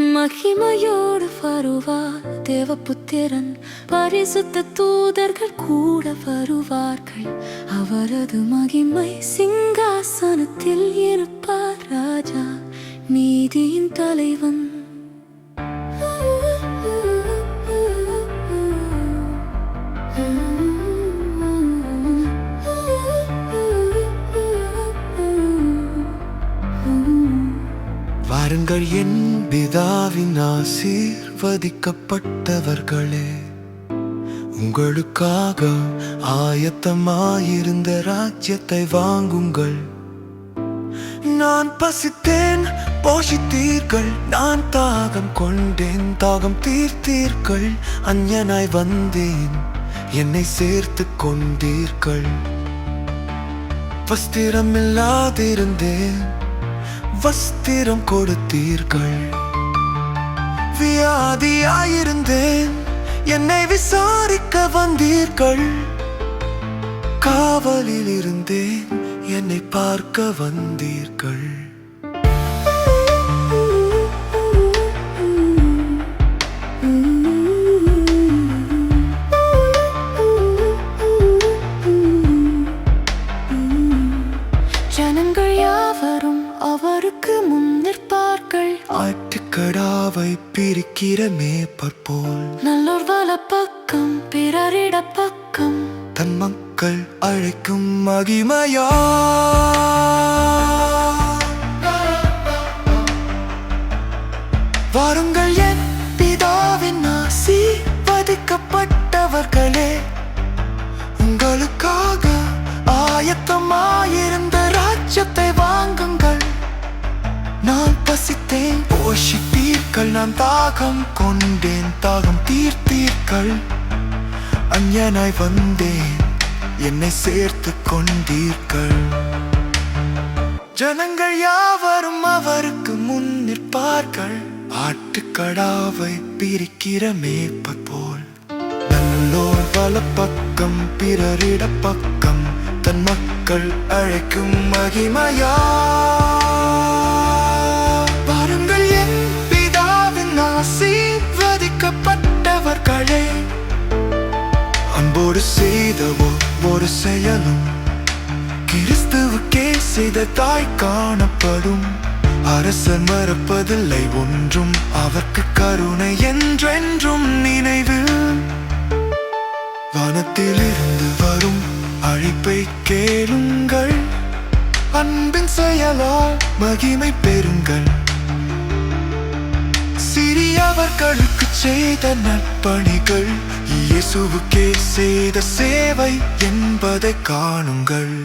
மகிமையோடு வருவார் தேவபுத்திரன். பரிசுத்த தூதர்கள் கூட வருவார்கள். அவரது மகிமை சிங்காசனத்தில் இருப்பார் ராஜா. நீதியின் தலைவன் வாருங்கள் என் பிதாவின் ஆசீர்வதிக்கப்பட்டவர்களே. உங்களுக்காக ஆயத்தமாயிருந்த ராஜ்யத்தை வாங்குங்கள். நான் பசித்தேன் போஷித்தீர்கள். நான் தாகம் கொண்டேன் தாகம் தீர்த்தீர்கள். அஞ்ஞனாய் வந்தேன் என்னை சேர்த்து கொண்டீர்கள். வஸ்திரம் இல்லாதிருந்தேன் வஸ்திரம் கொடுத்தீர்கள். வியாதியாயிருந்தேன். என்னை விசாரிக்க வந்தீர்கள். காவலில் இருந்தேன். என்னை பார்க்க வந்தீர்கள். ஆட்டுக்கடாவை பிரிக்கிற மேப்பற் போல் நல்லோர் வல பக்கம் பிறரிட பக்கம். தன் மக்கள் அழைக்கும் மகிமையா. வாருங்கள் என் பிதாவின் ஆசீர்வதிக்கப்பட்டவர்களே. உங்களுக்காக ஆயத்தமாயிருந்த நான் பசித்தேன். போஷித்தீர்கள் நான் தாகம் கொண்டேன். தாகம் தீர்த்தீர்கள். அஞ்ஞனாய் வந்தேன். என்னை சேர்த்து கொண்டீர்கள். ஜனங்கள் யாவரும் அவருக்கு முன் நிற்பார்கள். ஆட்டுக்கடாவை பிரிக்கிற மேப்பர் போல். நல்லோர் வலப்பக்கம் பிறரிட பக்கம் தன் மக்கள் அழைக்கும் மகிமையா? ஒரு செய்த ஒரு செயலும் கிறிஸ்துவுக்கே செய்த தாய் காணப்படும். அரசர் மறப்பதில்லை ஒன்றும் அவர்க்கு கருணை என்றென்றும் நினைவு. வானத்திலிருந்து வரும் அழைப்பை கேளுங்கள். அன்பின் செயலால் மகிமை பெறுங்கள். அவர்களுக்கு செய்த நற்பணிகள் இயேசுவுக்கே செய்த சேவை என்பதை காணுங்கள்.